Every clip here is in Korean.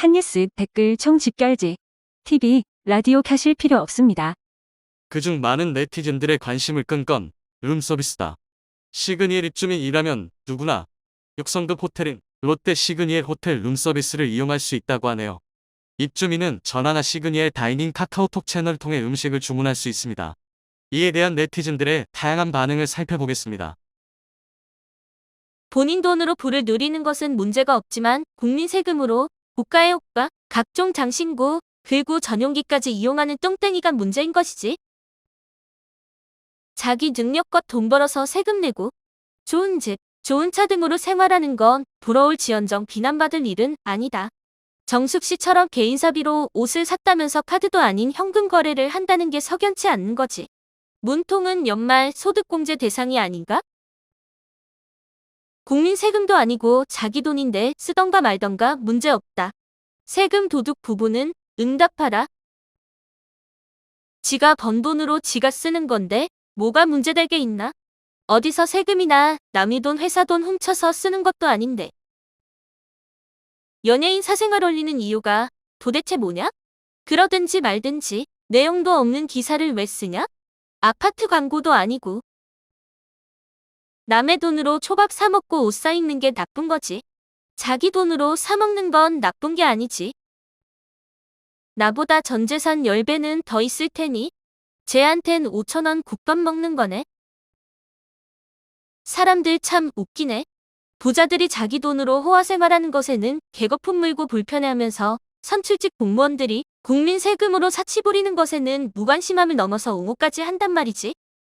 한뉴스 댓글 총 집결지. TV, 라디오 켜실 필요 없습니다. 그중 많은 네티즌들의 관심을 끈 건 룸서비스다. 시그니엘 입주민이라면 누구나 6성급 호텔인 롯데 시그니엘 호텔 룸서비스를 이용할 수 있다고 하네요. 입주민은 전화나 시그니엘 다이닝 카카오톡 채널을 통해 음식을 주문할 수 있습니다. 이에 대한 네티즌들의 다양한 반응을 살펴보겠습니다. 본인 돈으로 부를 누리는 것은 문제가 없지만 국민 세금으로 고가의 호가, 각종 장신구, 그리고 전용기까지 이용하는 똥땡이가 문제인 것이지. 자기 능력껏 돈 벌어서 세금 내고 좋은 집, 좋은 차 등으로 생활하는 건 부러울 지언정 비난받을 일은 아니다. 정숙 씨처럼 개인 사비로 옷을 샀다면서 카드도 아닌 현금 거래를 한다는 게 석연치 않는 거지. 문통은 연말 소득공제 대상이 아닌가? 국민 세금도 아니고 자기 돈인데 쓰던가 말던가 문제없다. 세금 도둑 부부는 응답하라. 지가 번 돈으로 지가 쓰는 건데 뭐가 문제될 게 있나? 어디서 세금이나 남의 돈 회사 돈 훔쳐서 쓰는 것도 아닌데. 연예인 사생활 올리는 이유가 도대체 뭐냐? 그러든지 말든지 내용도 없는 기사를 왜 쓰냐? 아파트 광고도 아니고. 남의 돈으로 초밥 사 먹고 옷 사 입는 게 나쁜 거지. 자기 돈으로 사 먹는 건 나쁜 게 아니지. 나보다 전 재산 10배는 더 있을 테니 쟤한텐 5천원 국밥 먹는 거네. 사람들 참 웃기네. 부자들이 자기 돈으로 호화 생활하는 것에는 개거품 물고 불편해하면서 선출직 공무원들이 국민 세금으로 사치 부리는 것에는 무관심함을 넘어서 옹호까지 한단 말이지.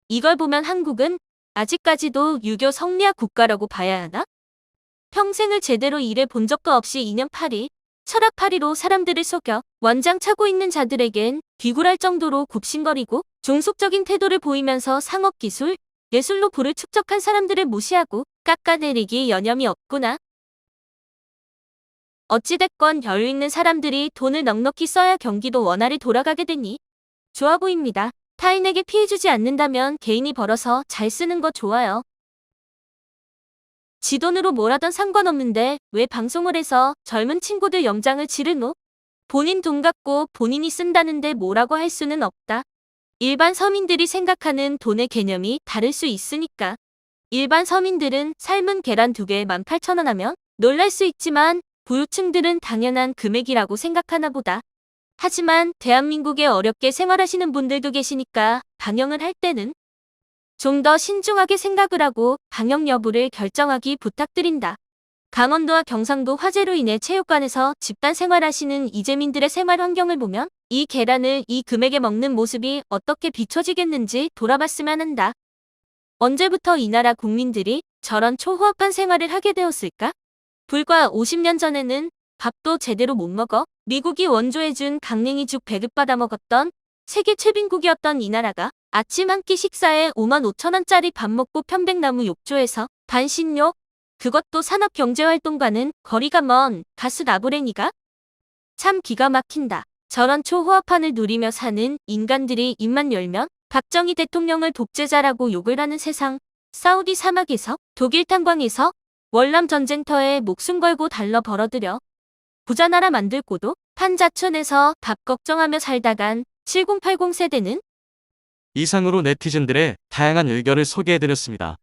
이걸 보면 한국은 아직까지도 유교 성리학 국가라고 봐야 하나? 평생을 제대로 일해 본 적도 없이 인연팔이, 철학팔이로 사람들을 속여 원장 차고 있는 자들에겐 비굴할 정도로 굽신거리고 종속적인 태도를 보이면서 상업기술, 예술로 부를 축적한 사람들을 무시하고 깎아내리기 여념이 없구나. 어찌됐건 여유 있는 사람들이 돈을 넉넉히 써야 경기도 원활히 돌아가게 되니 좋아 보입니다. 타인에게 피해주지 않는다면 개인이 벌어서 잘 쓰는 거 좋아요. 지 돈으로 뭘 하던 상관없는데 왜 방송을 해서 젊은 친구들 염장을 지르노? 본인 돈 갖고 본인이 쓴다는데 뭐라고 할 수는 없다. 일반 서민들이 생각하는 돈의 개념이 다를 수 있으니까. 일반 서민들은 삶은 계란 두 개에 18,000원 하면 놀랄 수 있지만 부유층들은 당연한 금액이라고 생각하나 보다. 하지만 대한민국에 어렵게 생활하시는 분들도 계시니까 방영을 할 때는 좀 더 신중하게 생각을 하고 방영 여부를 결정하기 부탁드린다. 강원도와 경상도 화재로 인해 체육관에서 집단 생활하시는 이재민들의 생활 환경을 보면 이 계란을 이 금액에 먹는 모습이 어떻게 비춰지겠는지 돌아봤으면 한다. 언제부터 이 나라 국민들이 저런 초호합한 생활을 하게 되었을까? 불과 50년 전에는 밥도 제대로 못 먹어 미국이 원조해준 강냉이 죽 배급 받아 먹었던 세계 최빈국이었던 이 나라가 아침 한 끼 식사에 5만 5천 원짜리 밥 먹고 편백나무 욕조에서 반신욕 그것도 산업경제활동과는 거리가 먼 가수 나부랭이가 참 기가 막힌다. 저런 초호화판을 누리며 사는 인간들이 입만 열면 박정희 대통령을 독재자라고 욕을 하는 세상 사우디 사막에서 독일 탄광에서 월남 전쟁터에 목숨 걸고 달러 벌어들여 부자 나라 만들고도 판자촌에서 밥 걱정하며 살다간 7080 세대는 이상으로 네티즌들의 다양한 의견을 소개해드렸습니다.